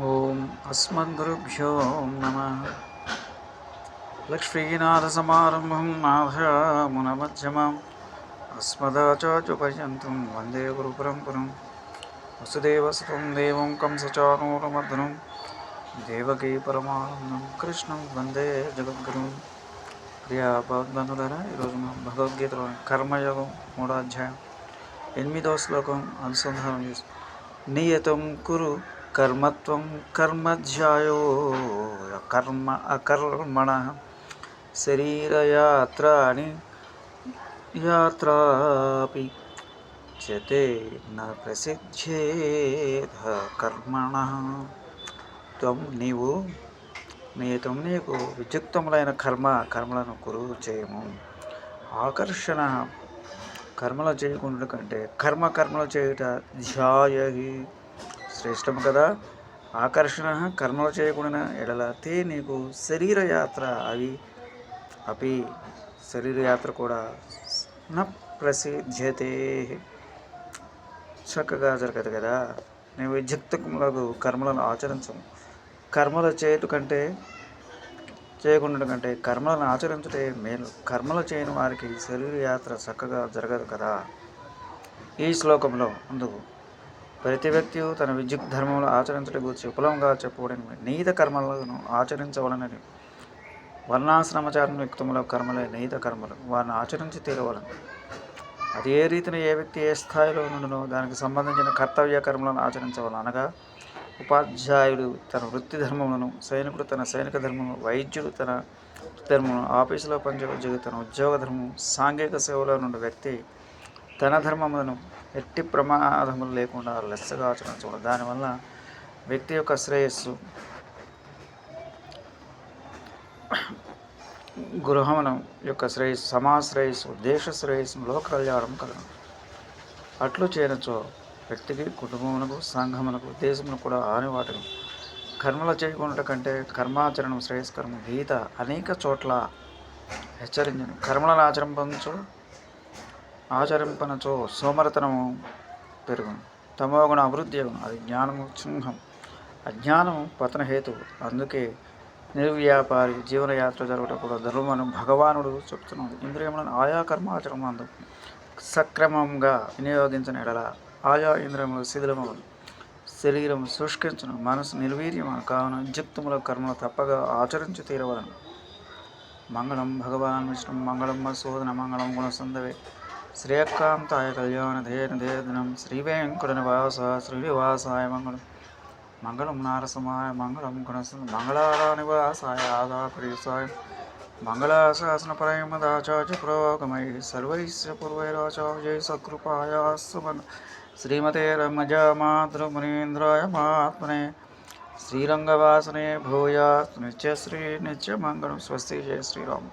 ఓం అస్మద్గురుభ్యో నమ. లక్ష్మీనాథసమారంభం నాథమునమధ్యమం. అస్మదాచార్యుపర్యంతం వందే గురు గురుపరంపరం. వసుదేవసుతం దేవం కంసచానూరమర్దనం. దేవకీ పరమానందం కృష్ణం వందే జగద్గురు. ప్రియా భగవద్బంధుధర ఈరోజు మనం భగవద్గీతలో కర్మయోగం మూడో అధ్యాయం. ఎనిమిదో శ్లోకం అనుసంధానం చేసి. నియతం కురు కర్మత్వం కర్మధ్యాయో కర్మ అకర్మణ శరీరయాత్రాని యాత్రాపి చతే న ప్రసిద్ధేధ కర్మణ త్వం నీవు నీతం నీకు విద్యుక్తములైన కర్మ కర్మలను గురువు చేయము ఆకర్షణ కర్మలు చేయకుండా కంటే కర్మ కర్మలు చేయుట ధ్యాయగి శ్రేష్టము కదా. ఆకర్షణ కర్మలు చేయకుండా ఎడల తే నీకు శరీరయాత్ర అవి అవి అపి కూడా న ప్రసిద్ధ్యతే. చక్కగా జరగదు కదా. నేను విద్యుక్తములకు కర్మలను ఆచరించము. కర్మలు చేయట కంటే చేయకుండా కంటే కర్మలను ఆచరించుటే మేలు. కర్మలు చేయని వారికి శరీరయాత్ర చక్కగా జరగదు కదా. ఈ శ్లోకంలో అందుకు ప్రతి వ్యక్తి తన విద్యుత్ ధర్మంలో ఆచరించడం గురించి విపులంగా చెప్పబడిన నీత కర్మలను ఆచరించవలనని వర్ణాశ్రమచారణ యుక్తముల కర్మలే నీత కర్మలు. వారిని ఆచరించి తీరవలను. అది ఏ రీతిన ఏ వ్యక్తి ఏ స్థాయిలో నుండినో దానికి సంబంధించిన కర్తవ్య కర్మలను ఆచరించవలను. అనగా ఉపాధ్యాయుడు తన వృత్తి ధర్మములను సైనికుడు తన సైనిక ధర్మము వైద్యుడు తన ధర్మము ఆఫీసులో పనిచేయ ఉద్యోగి తన ఉద్యోగ ధర్మం సాంఘిక సేవలో నుండి వ్యక్తి తన ధర్మములను ఎట్టి ప్రమాదములు లేకుండా లెస్సగా ఆచరించకూడదు దానివల్ల వ్యక్తి యొక్క శ్రేయస్సు గృహమును యొక్క శ్రేయస్సు సమాజ శ్రేయస్సు దేశ శ్రేయస్సు లోక కళ్యాణం కలను అట్లు చేయనచో వ్యక్తికి కుటుంబమునకు సంఘమునకు దేశమునకు కూడా వాటిని. కర్మలు చేయకుండా కంటే కర్మాచరణం శ్రేయస్కరం గీత అనేక చోట్ల హెచ్చరించను కర్మలను ఆచరించు ఆచరింపనచో సోమరతనము పెరుగును తమోగుణ అభివృద్ధి అది జ్ఞానము సింహం. అజ్ఞానము పతన హేతు అందుకే నిర్వ్యాపారి జీవనయాత్ర జరగటప్పుడు ధర్మను భగవానుడు చెప్తున్నాడు. ఇంద్రియములను ఆయా కర్మాచరణందు సక్రమంగా వినియోగించిన ఎడల ఆయా ఇంద్రియములు శిథిలమవును శరీరం శుష్కించను. మనసు నిర్వీర్యమను కావున జిప్తుముల కర్మలు తప్పగా ఆచరించి తీరవలను. మంగళం భగవాన్ విష్ణు. మంగళం మసోదన మంగళం గుణసందవే శ్రేయకాంతాయ కళ్యాణ ధేన ధేదనం శ్రీ వెంకట నివాస శ్రీనివాసాయ మంగళం మంగళం నారసమాయ మంగళం గుణస మంగళారా నివాసాయ ఆదాపరీసాయ మంగళాశాసన పరమదాచార్య పురోగమై సర్వైశ్య పూర్వైరాచార్య సకృపాయ సుమన్ శ్రీమతే రమజా మాతృమునీంద్రాయ మహాత్మనే శ్రీరంగవాసనే భూయాత్ నిత్యశ్రీ నిత్యమంగళం స్వస్తి జయ శ్రీరామ్